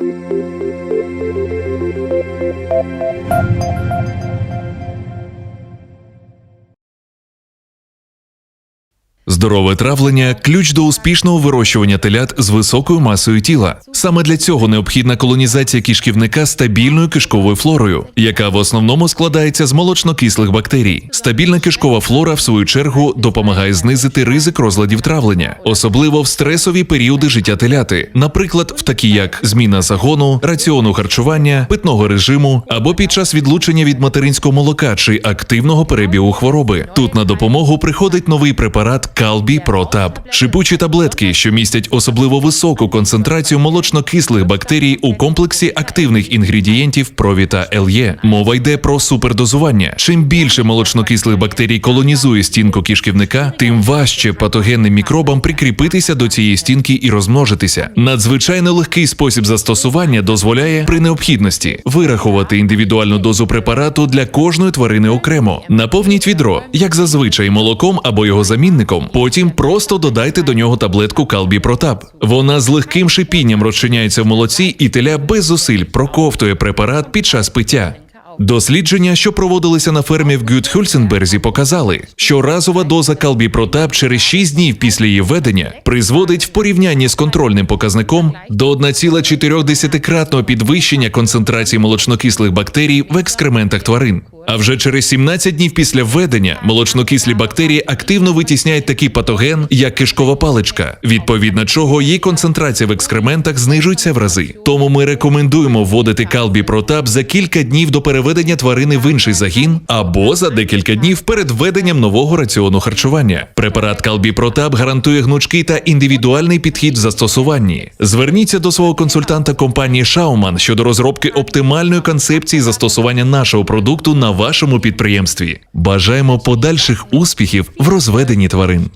Música Здорове травлення ключ до успішного вирощування телят з високою масою тіла. Саме для цього необхідна колонізація кишківника стабільною кишковою флорою, яка в основному складається з молочнокислих бактерій. Стабільна кишкова флора, в свою чергу, допомагає знизити ризик розладів травлення, особливо в стресові періоди життя теляти, наприклад, в такі як зміна загону, раціону харчування, питного режиму або під час відлучення від материнського молока чи активного перебігу хвороби. Тут на допомогу приходить новий препарат Калбі Протаб. Шипучі таблетки, що містять особливо високу концентрацію молочнокислих бактерій у комплексі активних інгредієнтів Прові та ЛЄ. Мова йде про супердозування. Чим більше молочнокислих бактерій колонізує стінку кишківника, тим важче патогенним мікробам прикріпитися до цієї стінки і розмножитися. Надзвичайно легкий спосіб застосування дозволяє при необхідності вирахувати індивідуальну дозу препарату для кожної тварини окремо. Наповніть відро, як зазвичай, молоком або його замінником. Потім просто додайте до нього таблетку Калбі Протап. Вона з легким шипінням розчиняється в молоці, і теля без зусиль проковтує препарат під час пиття. Дослідження, що проводилися на фермі в Гюдхюльценберзі, показали, що разова доза калбіпротап через 6 днів після її введення призводить в порівнянні з контрольним показником до 1,4-кратного підвищення концентрації молочнокислих бактерій в екскрементах тварин. А вже через 17 днів після введення молочнокислі бактерії активно витісняють такий патоген, як кишкова паличка, відповідно чого її концентрація в екскрементах знижується в рази. Тому ми рекомендуємо вводити калбі протап за кілька днів до переведення тварини в інший загін або за декілька днів перед введенням нового раціону харчування. Препарат калбі протап гарантує гнучкий та індивідуальний підхід в застосуванні. Зверніться до свого консультанта компанії Шауман щодо розробки оптимальної концепції застосування нашого продукту вашому підприємстві. Бажаємо подальших успіхів в розведенні тварин.